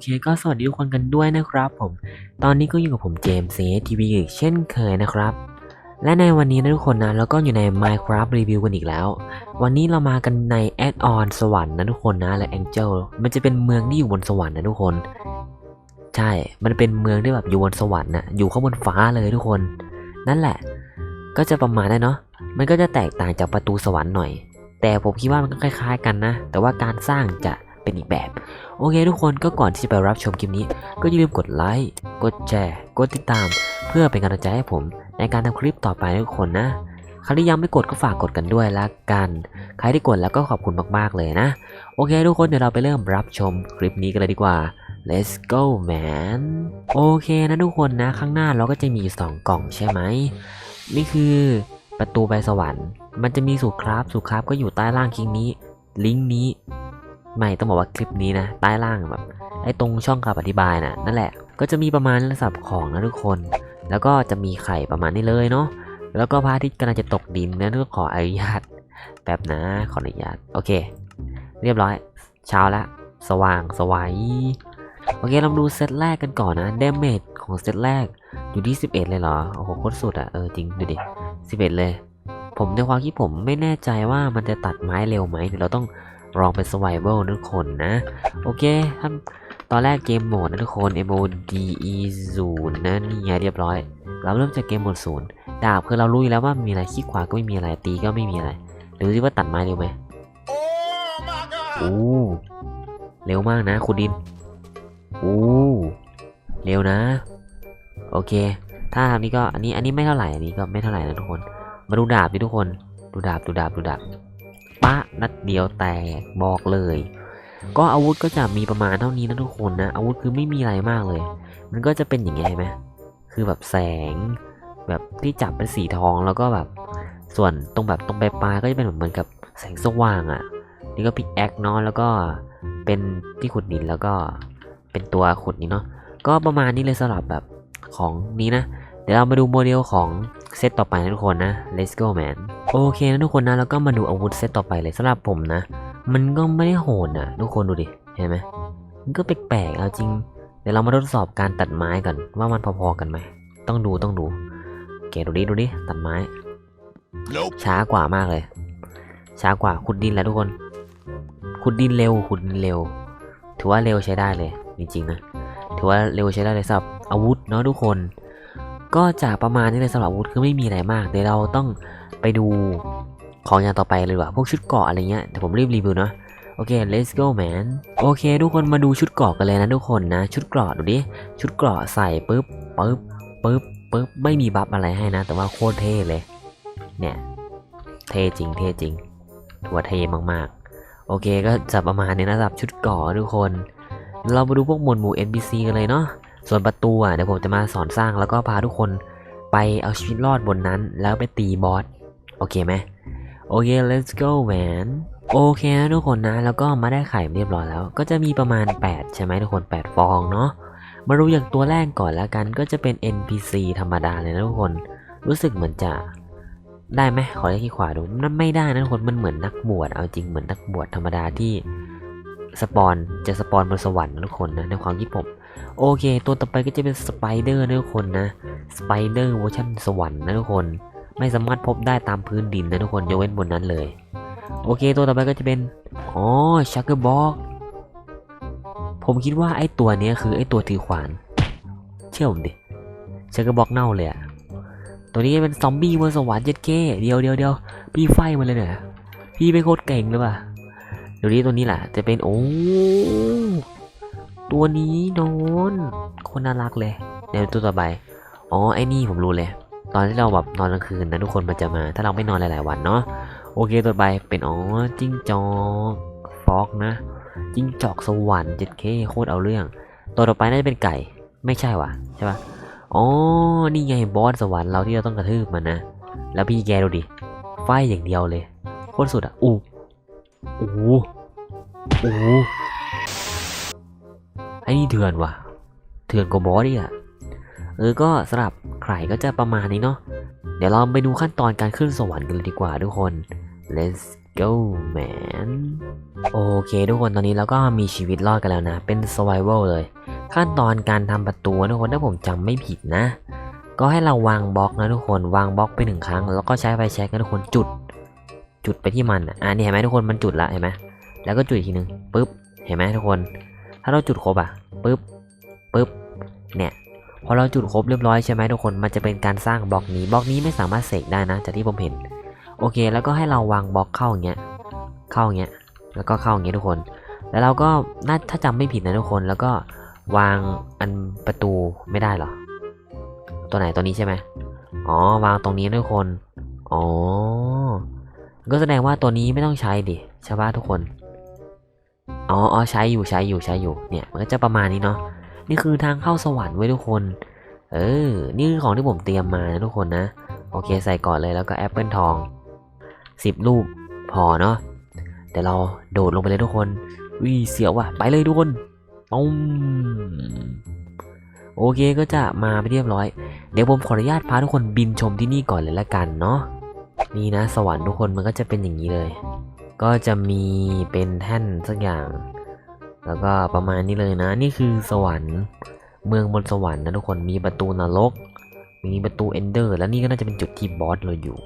เคก็สวัสดีทุกคนกันด้วยนะครับผม ตอนนี้ก็อยู่กับผมเจมส์เซทีวีอีกเช่นเคยนะครับ และในวันนี้นะทุกคนนะเราก็อยู่ใน Minecraft Review กันอีกแล้ว วันนี้เรามากันในแอดออนสวรรค์นะทุกคนนะและ Angel มันจะเป็นเมืองที่อยู่บนสวรรค์นะทุกคน ใช่ มันเป็นเมืองที่แบบอยู่บนสวรรค์นะอยู่ข้างบนฟ้าเลยทุกคน นั่นแหละ ก็จะประมาณนั้นเนาะ มันก็จะแตกต่างจากประตูสวรรค์หน่อย แต่ผมคิดว่ามันก็คล้าย ๆ กันนะ แต่ว่าการสร้างจะ เป็นอีกแบบ โอเคทุกคนก็ก่อนที่จะไปรับชมคลิปนี้ ก็อย่าลืมกดไลค์กดแชร์กดติดตาม เพื่อเป็นกำลังใจให้ผม ในการทำคลิปต่อไปทุกคนนะใครที่ยังไม่กดก็ฝากกดกันด้วยละกัน ใครที่กดแล้วก็ขอบคุณมากๆเลยนะ โอเคทุกคนเดี๋ยวเราไปเริ่มรับชมคลิปนี้กันเลยดีกว่า let's go man โอเคนะทุกคนนะข้างหน้าเราก็จะมีอยู่สองกล่องใช่ไหม นี่คือประตูไปสวรรค์ มันจะมีสูตรคราฟสูตรคราฟก็อยู่ใต้ล่างคลิปนี้ ลิงก์นี้ ไม่ต้องบอกว่าคลิปนี้นะใต้ล่างแบบไอ้ตรงช่องคำอธิบายนะนั่นแหละ ก็จะมีประมาณระดับของนะทุกคน แล้วก็จะมีไข่ประมาณนี้เลยเนาะแล้วก็พระอาทิตย์กำลังจะตกดินนะต้องขออนุญาตแป๊บนะขออนุญาตโอเค เรียบร้อย เช้าละสว่างสวัยโอเคเรามาดูเซตแรกกันก่อนนะเดเมจของเซตแรกอยู่ที่ 11 เลยเหรอ โอ้โหโคตรสุดอะ เออจริงดูดิ 11 เลย ผมในความคิดผมไม่แน่ใจว่ามันจะตัดไม้เร็วไหมเดี๋ยวเราต้อง ลองเป็น survival นะทุกคนนะ โอเคท่านตอนแรกเกมโหมดนะทุกคน MODE 0นะนี่ไงเรียบร้อย เราเริ่มจากเกมโหมดศูนย์ดาบคือเรารู้อยู่แล้วว่ามีอะไรขี้ขวาก็ไม่มีอะไรตีก็ไม่มีอะไรดูสิว่าตัดไม้เร็วไหม Oh my god! โอ้เร็วมากนะคุณดินโอ้เร็วนะ โอเค ถ้าทำนี้ก็อันนี้อันนี้ไม่เท่าไหร่อันนี้ก็ไม่เท่าไหร่นะทุกคน มาดูดาบดิทุกคน ดูดาบดูดาบดูดาบ ปะนัดเดียวแตกบอกเลย ก็อาวุธก็จะมีประมาณเท่านี้นะทุกคนนะ อาวุธคือไม่มีอะไรมากเลย มันก็จะเป็นอย่างเงี้ยเห็นไหมคือแบบแสง แบบที่จับเป็นสีทองแล้วก็แบบส่วนตรงแบบตรงปลายๆก็จะเป็นเหมือนกับแสงสว่างอะ่ะ นี่ก็พิกแอคเนาะแล้วก็เป็นที่ขุดดินแล้วก็เป็นตัวขุดนี้เนาะก็ประมาณนี้เลยสำหรับแบบของนี้นะ เดี๋ยวเรามาดูโมเดลของเซตต่อไปนะทุกคนนะ let's go man โอเคนะทุกคนนะแล้วก็มาดูอาวุธเซตต่อไปเลยสำหรับผมนะ มันก็ไม่ได้โหดอะทุกคนดูดิเห็นไหมมันก็แปลกๆเอาจริงเดี๋ยวเรามาทดสอบการตัดไม้ก่อนว่ามันพอๆกันไหมต้องดูต้องดูโอเคดูดิดูดิตัดไม้ Nope. ช้ากว่ามากเลย ช้ากว่าขุดดินแล้วทุกคน ขุดดินเร็วขุดดินเร็ว ถือว่าเร็วใช้ได้เลยจริงๆนะถือว่าเร็วใช้ได้เลยสำหรับอาวุธเนาะทุกคน ก็จะประมาณนี้เลยสำหรับอาวุธคือไม่มีอะไรมาก เดี๋ยวเราต้องไปดูของอย่างต่อไปเลยว่าพวกชุดเกราะอะไรเงี้ยเดี๋ยวผมรีบรีวิวเนาะโอเค let's go man โอเค ทุกคนมาดูชุดเกราะกันเลยนะทุกคนนะ ชุดเกราะดูดิ ชุดเกราะใส่ปุ๊บปุ๊บปุ๊บปุ๊บไม่มีบัฟอะไรให้นะ แต่ว่าโคตรเท่เลย เนี่ย เท่จริง เท่จริงถือว่าเท่มากๆ โอเคก็จะประมาณนี้นะสำหรับชุดเก่อทุกคน เรามาดูพวกมวดหมู่ NPC กันเลยเนาะ ส่วนประตูอะเดี๋ยวผมจะมาสอนสร้างแล้วก็พาทุกคนไปเอาชีวิตรอดบนนั้นแล้วไปตีบอสโอเคไหมโอเค let's go man โอเคนะทุกคนนะ แล้วก็มาได้ไข่เรียบร้อยแล้ว ก็จะมีประมาณ 8 ใช่ไหมทุกคน 8 ฟองเนาะมาดูอย่างตัวแรกก่อนแล้วกันก็จะเป็น NPC ธรรมดาเลยนะทุกคน รู้สึกเหมือนจะได้ไหมขอเลขที่ขวาดูนั่นไม่ได้นะทุกคนมันเหมือนนักบวชเอาจริงเหมือนนักบวชธรรมดาที่สปอนจะสปอนบนสวรรค์นะทุกคนนะในความคิดผม โอเค ตัวต่อไปก็จะเป็นสไปเดอร์นะทุกคนนะ สไปเดอร์เวอร์ชันสวรรค์นะทุกคน ไม่สามารถพบได้ตามพื้นดินนะทุกคนยกเว้นบนนั้นเลย โอเค ตัวต่อไปก็จะเป็น อ๋อ ชักเกอร์บ็อกผมคิดว่าไอ้ตัวเนี้ยคือไอ้ตัวถือขวาน เชื่อผมดิ ชักเกอร์บ็อกเน่าเลยอะตัวนี้เป็นซอมบี้บนสวรรค์เจ็ดเก้เดียวเดียวเดียวพี่ไฟมันเลยเนี่ยพี่เป็นโคตรเก่งเลยว่ะเดี๋ยวนี้ตัวนี้แหละจะเป็นโอ้ ตัวนี้นอนคนน่ารักเลยเดี๋ยวตัวต่อไป อ๋อไอ้นี่ผมรู้เลย ตอนที่เราแบบนอนกลางคืนนะทุกคนมันจะมา ถ้าเราไม่นอนหลาย ๆ วันเนาะโอเคตัวต่อไปเป็นอ๋อจิ้งจอกฟอกนะจิ้งจอกสวรรค์เจ็ดเคโคตรเอาเรื่อง ตัวต่อไปน่าจะเป็นไก่ไม่ใช่วะใช่ปะอ๋อนี่ไงบอสสวรรค์เราที่เราต้องกระทืบมันนะแล้วพี่แกดูดิไฟอย่างเดียวเลยโคตรสุดอะอู้อู้อู้ นี่เถื่อนว่ะ เถื่อนกว่าบอสอีกอะเออ ก็สำหรับใครก็จะประมาณนี้เนาะ เดี๋ยวเราไปดูขั้นตอนการขึ้นสวรรค์กันเลยดีกว่าทุกคน let's go man โอเค ทุกคนตอนนี้เราก็มีชีวิตรอดกันแล้วนะ เป็น survival เลย ขั้นตอนการทำประตูทุกคนถ้าผมจำไม่ผิดนะ ก็ให้เราวางบล็อกนะทุกคน วางบล็อกไปหนึ่งครั้ง แล้วก็ใช้ไฟแช็กนะทุกคนจุด จุดไปที่มันอะอะนี่เห็นไหมทุกคนมันจุดละเห็นไหมแล้วก็จุดอีกทีหนึ่งปึ๊บ เห็นไหมทุกคนาเราจุดครบอะปึ๊บปึ๊บเนี่ยพอเราจุดครบเรียบร้อยใช่ไหมทุกคนมันจะเป็นการสร้างบล็อกนี้บล็อกนี้ไม่สามารถเสกได้นะจากที่ผมเห็น โอเค แล้วก็ให้เราวางบล็อกเข้าอย่างเงี้ยเข้าอย่างเงี้ยแล้วก็เข้าอย่างเงี้ยทุกคน แล้วเราก็น่าถ้าจำไม่ผิดนะทุกคนแล้วก็วางอันประตูไม่ได้เหรอ ตัวไหนตัวนี้ใช่ไหมอ๋อวางตรงนี้ทุกคนอ๋อก็แสดงว่าตัวนี้ไม่ต้องใช้ดิใช่ปะทุกคน อ๋ออ๋อใช้อยู่ใช้อยู่ใช้อยู่ เนี่ย มันก็จะประมาณนี้เนาะ นี่คือทางเข้าสวรรค์ไว้ทุกคน เออ นี่คือของที่ผมเตรียมมานะทุกคนนะ โอเคใส่ก่อนเลยแล้วก็แอปเปิลทองสิบลูกพอเนาะ เดี๋ยวเราโดดลงไปเลยทุกคนวิเสียวว่ะ ไปเลยทุกคนตุ้มโอเคก็จะมาไปเรียบร้อย เดี๋ยวผมขออนุญาตพาทุกคนบินชมที่นี่ก่อนเลยละกันเนาะ นี่นะ สวรรค์ทุกคนมันก็จะเป็นอย่างนี้เลย ก็จะมีเป็นแท่นสักอย่าง แล้วก็ประมาณนี้เลยนะ นี่คือสวรรค์เมืองบนสวรรค์นะทุกคนมีประตูนรก มีประตูเอนเดอร์ แล้วนี่ก็น่าจะเป็นจุดที่บอสเราอยู่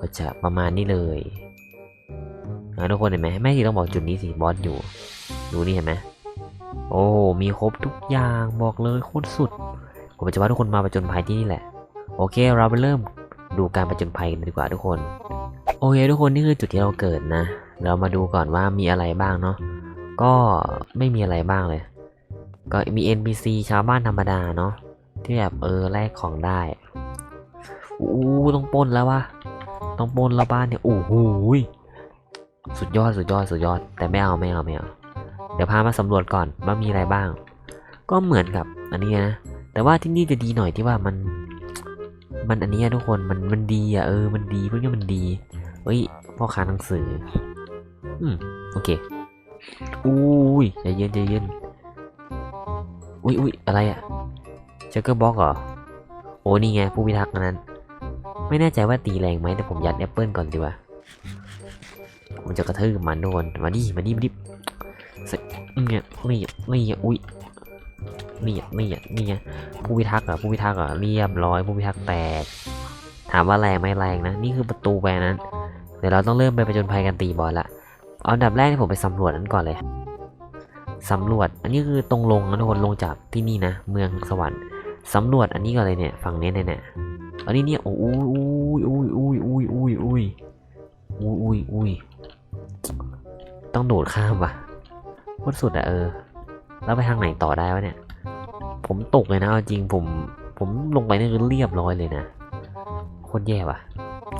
ก็จะประมาณนี้เลยนะทุกคนเห็นไหมแม่ที่ต้องบอกจุดนี้สิบอสอยู่ ดูนี่เห็นไหมโอ้มีครบทุกอย่างบอกเลยโคตรสุดผมจะพาทุกคนมาประจนภัยที่นี่แหละ โอเค เราไปเริ่มดูการประจนภัยกันดีกว่าทุกคน โอเคทุกคนนี่คือจุดที่เราเกิดนะ เรามาดูก่อนว่ามีอะไรบ้างเนาะ ก็ไม่มีอะไรบ้างเลย ก็มี NPC ชาวบ้านธรรมดาเนาะที่แบบเออแลกของได้อู้ต้องปนแล้ววะต้องปนแล้วบ้านเนี่ยโอ้โหยสุดยอดสุดยอดสุดยอด แต่ไม่เอาไม่เอาไม่เอาเดี๋ยวพามาสำรวจก่อนว่ามีอะไรบ้าง ก็เหมือนกับอันนี้นะแต่ว่าที่นี่จะดีหน่อยที่ว่ามัน มันอันนี้ทุกคนมันมันดีอะเออมันดีเพวกนี้มันดี เฮ้ย พ่อค้าหนังสือ อืม โอเค อุ้ยใจเย็นใจเย็น อุ้ยอุ้ยอะไรอะเชคเกอร์บ็อกเหรอ โอ้นี่ไง ผู้พิทักษ์อันนั้น ไม่แน่ใจว่าตีแรงไหมแต่ผมยัดแอปเปิลก่อนดีกว่า ผมจะกระทืบมันโดนมาดิมาดิมาดิเสร็จเนี่ยนี่นี่อุ้ยนี่นี่นี่ไงผู้พิทักษ์เหรอผู้พิทักษ์เหรอเรียบร้อยผู้พิทักษ์แตกถามว่าแรงไหมแรงนะ นี่คือประตูไปนั้น เดี๋ยวเราต้องเริ่มไปประจนภัยกันตีบอลละ เอาอันดับแรกที่ผมไปสำรวจนั้นก่อนเลย สำรวจ อันนี้คือตรงลงนะทุกคนลงจากที่นี่นะ เมืองสวรรค์สำรวจอันนี้ก่อนเลยเนี่ย ฝั่งนี้เนี่ยเนี่ยอันนี้เนี่ยโอ้ยอุ้ยอุ้ยอุ้ยอุ้ยอุ้ยอุ้ยอุ้ยอุ้ยอุ้ยต้องโดดข้ามว่ะโคตรสุดอะเออ แล้วไปทางไหนต่อได้วะเนี่ย ผมตกเลยนะเอาจริงผม ผมลงไปนี่คือเรียบร้อยเลยนะโคตรแย่ว่ะ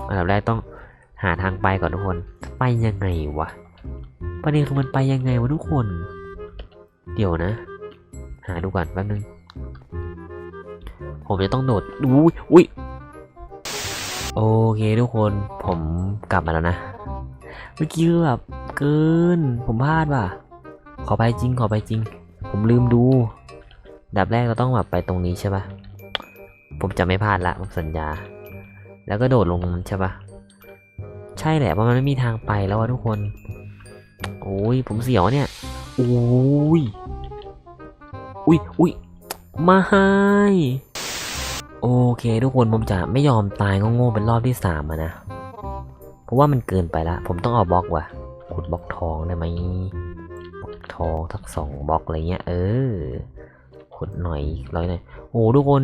อันดับแรกต้อง หาทางไปก่อนทุกคน ไปยังไงวะ ประเด็นคือมันไปยังไงวะทุกคน เดี๋ยวนะ หาดูก่อนแป๊บนึง ผมจะต้องโดดอุ้ยอุ้ยโอเคทุกคนผมกลับมาแล้วนะ เมื่อกี้คือแบบเกิน ผมพลาดว่ะ ขอไปจริงขอไปจริง ผมลืมดู ดับแรกเราต้องแบบไปตรงนี้ใช่ปะผมจะไม่พลาดละผมสัญญา แล้วก็โดดลงใช่ปะ ใช่แหละเพราะมันไม่มีทางไปแล้วอะทุกคน โอ้ยผมเสียวเนี่ยโอ้ยอุ้ยอุ้ยมาให้โอเค ทุกคนผมจะไม่ยอมตายโง่ๆเป็นรอบที่สามนะ เพราะว่ามันเกินไปละ ผมต้องเอาบล็อกว่ะขุดบล็อกทองได้ไหมบล็อกทองทักสองบล็อกอะไรเงี้ย เออขุดหน่อยร้อยหน่อยโอ้ทุกคน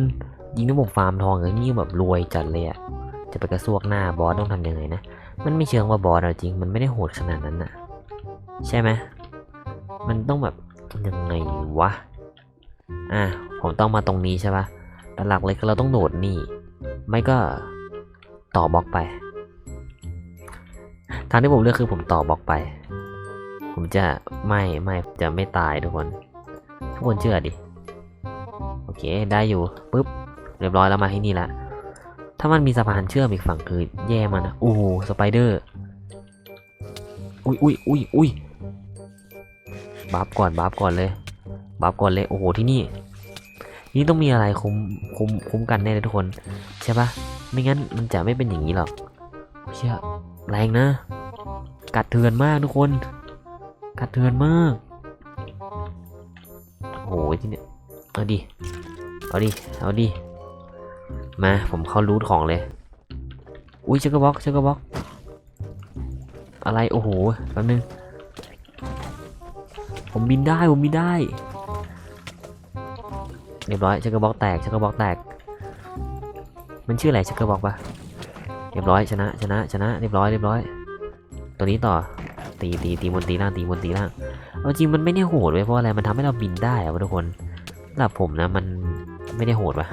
ยิงที่ผมฟาร์มทองอย่างนี้แบบรวยจัดเลยอะจะไปกระซวกหน้าบอสต้องทำยังไงนะ มันไม่เชิงว่าบอสเอาจริง มันไม่ได้โหดขนาดนั้นน่ะ ใช่ไหมมันต้องแบบยังไงวะ อะ ผมต้องมาตรงนี้ใช่ปะแต่หลักเลยคือเราต้องโดดนี่ ไม่ก็ต่อบล็อกไป ทางที่ผมเลือกคือผมต่อบล็อกไป ผมจะไม่ไม่จะไม่ตายทุกคน ทุกคนเชื่อดิ โอเค ได้อยู่ปุ๊บ เรียบร้อยแล้วมาที่นี่ละ ถ้ามันมีสะพานเชื่อมอีกฝั่งคือแย่มันนะโอ้โหสไปเดอร์ อุ้ยอุ้ยอุ้ยอุ้ยบัฟก่อนบัฟก่อนเลยบัฟก่อนเลย โอ้โห ที่นี่ นี่ต้องมีอะไรคุ้มคุ้มคุ้มกันแน่เลยทุกคน ใช่ปะไม่งั้นมันจะไม่เป็นอย่างนี้หรอกเชื่อแรงนะ กัดเถื่อนมากทุกคน กัดเถื่อนมาก โอ้โหที่เนี่ยเอาดิ เอาดิ เอาดิ มาผมเข้ารูทของเลย อุ้ยเช็คกระบอกเช็คกระบอกอะไรโอ้โหแป๊บนึง ผมบินได้ผมบินได้เรียบร้อยเช็คกระบอกแตกเช็คกระบอกแตก มันชื่ออะไรเช็คกระบอกปะเรียบร้อยชนะชนะชนะเรียบร้อยเรียบร้อย ตัวนี้ต่อตีตีตีบนตีล่างตีบนตีล่างเอาจริงมันไม่ได้โหดเว้ยเพราะอะไรมันทำให้เราบินได้อะวะทุกคนสำหรับผมนะมันไม่ได้โหดว่ะ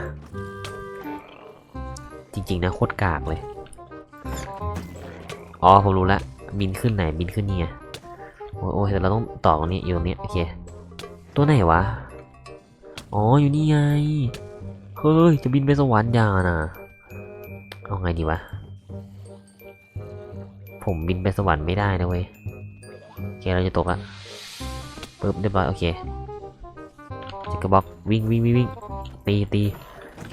จริงๆนะโคตรกากเลย อ๋อผมรู้ละบินขึ้นไหนบินขึ้นนี่ไงโอ้ยโอ้ยแต่เราต้องต่อตรงนี้อยู่ตรงนี้โอเค ตัวไหนวะ อ๋ออยู่นี่ไง เฮ้ยจะบินไปสวรรค์ยานะเอาไงดีวะ ผมบินไปสวรรค์ไม่ได้นะเว้ยโอเคเราจะตกละปึ๊บเรียบร้อยโอเคจักรบอกวิ่งวิ่งวิ่งวิ่งตีตี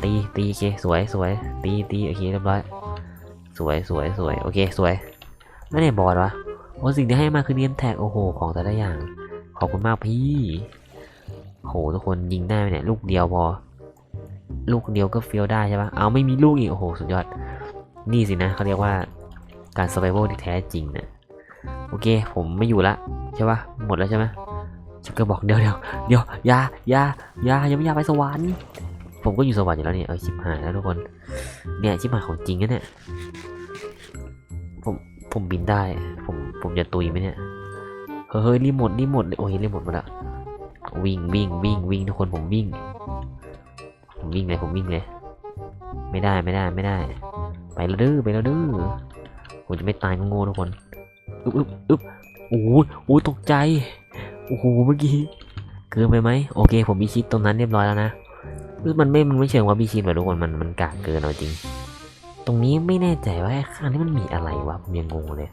ตีตีโอเคสวยสวยตีตีโอเคเรียบร้อยสวยสวยสวยโอเคสวย ไม่ได้บอดวะโอ้สิ่งที่ให้มาคือเนียนแท็กโอ้โหของแต่ละอย่าง ขอบคุณมากพี่โหทุกคนยิงได้ไหมเนี่ยลูกเดียวพอ ลูกเดียวก็เฟียวได้ใช่ปะเอาไม่มีลูกอีกโอ้โหสุดยอด นี่สินะเขาเรียกว่าการ s u r v i v a l ที่แท้จริงนะโอเค ผมไม่อยู่ละใช่ปะหมดแล้วใช่ไหมชักเกอร์บอกเดี๋ยวเดี๋ยวเดี๋ยวยายายายังไม่อยากไปสวรรค์ ผมก็อยู่สวรรค์อยู่แล้วเนี่ย เอาชิบหายแล้วทุกคน เนี่ยชิบหายของจริงนะเนี่ย ผม ผมบินได้ ผม ผมจะตุยไหมเนี่ย เฮ้ยเฮ้ยรีโมทรีโมทโอ้ยรีโมทหมดละวิ่งวิ่งวิ่งวิ่งทุกคนผมวิ่ง ผมวิ่งเลยผมวิ่งเลย ไม่ได้ไม่ได้ไม่ได้ ไปแล้วดื้อไปแล้วดื้อผมจะไม่ตายโง่ทุกคน อึ๊บอึ๊บอึ๊บโอ้ยโอ้ตกใจ โอ้โหเมื่อกี้ เกินไปไหมโอเค ผมมีชิดตรงนั้นเรียบร้อยแล้วนะ หรือมันไม่ มันไม่เชิงว่ามีชิดแบบทุกคน มัน มันกากเกินเอาจริง ตรงนี้ไม่แน่ใจว่าข้างนี้มันมีอะไรวะ ผมยังงงเลย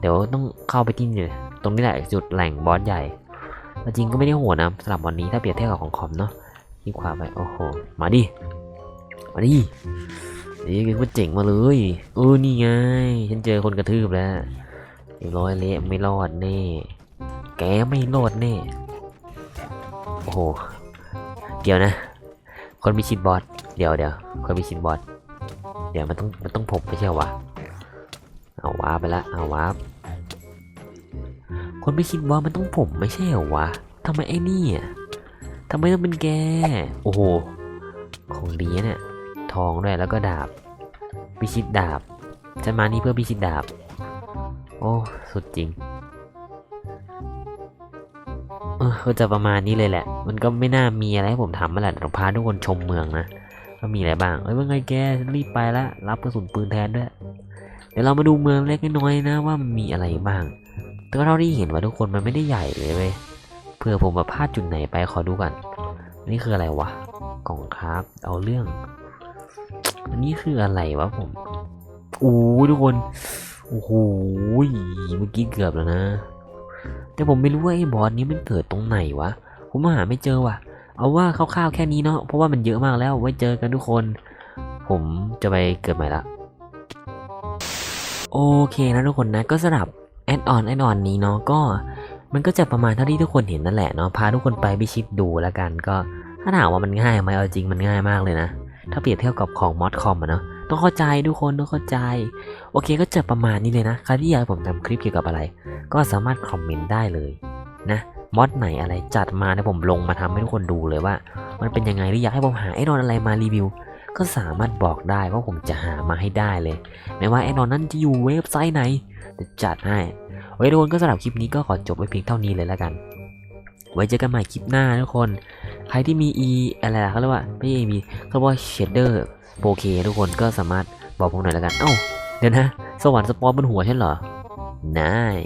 เดี๋ยวต้องเข้าไปที่นี่เลยตรงนี้แหละจุดแหล่งบอสใหญ่ จริงก็ไม่ได้โหดนะสำหรับวันนี้ถ้าเปรียบเทียบกับของคอมเนาะที่ขวาไป โอ้โห มาดิ มาดินี่คือว่าเจ๋งมาเลยเออนี่ไง ฉันเจอคนกระทืบแล้วเรียบร้อยเละไม่รอดแน่ แกไม่รอดแน่ โอ้โหเดี๋ยวนะ คนมีชิดบอสเดี๋ยวเดี๋ยวคนมีชิดบอสเดี๋ยวมันต้องมันต้องผมไม่ใช่เหรอวะเอาวาร์ปไปละเอาวาร์ปคนไม่คิดว่ามันต้องผมไม่ใช่เหรอวะทำไมไอ้นี่อะทำไมต้องเป็นแก โอ้โห ของดีนะเนี่ย ทองด้วยแล้วก็ดาบ พิชิตดาบฉันมานี่เพื่อพิชิตดาบ โอ้ สุดจริง ก็จะประมาณนี้เลยแหละ มันก็ไม่น่ามีอะไรให้ผมทำมาแหละเดี๋ยวพาทุกคนชมเมืองนะว่ามีอะไรบ้าง เอ้ยว่าไงแกรีบไปละรับกระสุนปืนแทนด้วย เดี๋ยวเรามาดูเมืองเล็กน้อยนะว่ามันมีอะไรบ้างแต่ก็เท่าที่เห็นว่าทุกคนมันไม่ได้ใหญ่เลยเว้ยเพื่อผมมาพลาดจุดไหนไปขอดูกัน นี่คืออะไรวะ กล่องครับ เอาเรื่อง อันนี้คืออะไรวะผม โอ้ทุกคน โอ้โห เมื่อกี้เกือบแล้วนะ แต่ผมไม่รู้ว่าไอ้บอสนี้มันเกิดตรงไหนวะ ผมหาไม่เจอว่ะ เอาว่าคร่าวๆแค่นี้เนาะ เพราะว่ามันเยอะมากแล้ว ไว้เจอกันทุกคน ผมจะไปเกิดใหม่ละ โอเคนะทุกคนนะ ก็สำหรับแอดออนแอดออนนี้เนาะ ก็มันก็จะประมาณเท่าที่ทุกคนเห็นนั่นแหละเนาะ พาทุกคนไปพิชิตดูแล้วกัน ก็ถ้าถามว่ามันง่ายไหมเอาจริงมันง่ายมากเลยนะ ถ้าเปรียบเทียบกับของมอดคอมอะเนาะ ต้องเข้าใจทุกคนต้องเข้าใจ โอเคก็จะประมาณนี้เลยนะใครที่อยากให้ผมทำคลิปเกี่ยวกับอะไร ก็สามารถคอมเมนต์ได้เลยนะมอดไหนอะไรจัดมาเดี๋ยวผมลงมาทำให้ทุกคนดูเลยว่า มันเป็นยังไงหรืออยากให้ผมหาไอ้นอนอะไรมารีวิว ก็สามารถบอกได้ว่าผมจะหามาให้ได้เลย ไม่ว่าไอ้นอนนั้นจะอยู่เว็บไซต์ไหนจะจัดให้โอเคทุกคนก็สำหรับคลิปนี้ก็ขอจบไว้เพียงเท่านี้เลยแล้วกัน ไว้เจอกันใหม่คลิปหน้าทุกคน ใครที่มี e อะไรล่ะเขาเรียกว่าไม่ใช่ e เขาเรียกว่า shader 4K ทุกคนก็สามารถบอกผมหน่อยแล้วกัน เอ้า เดี๋ยวนะ สวรรค์สปอร์บนหัวฉันเหรอนาย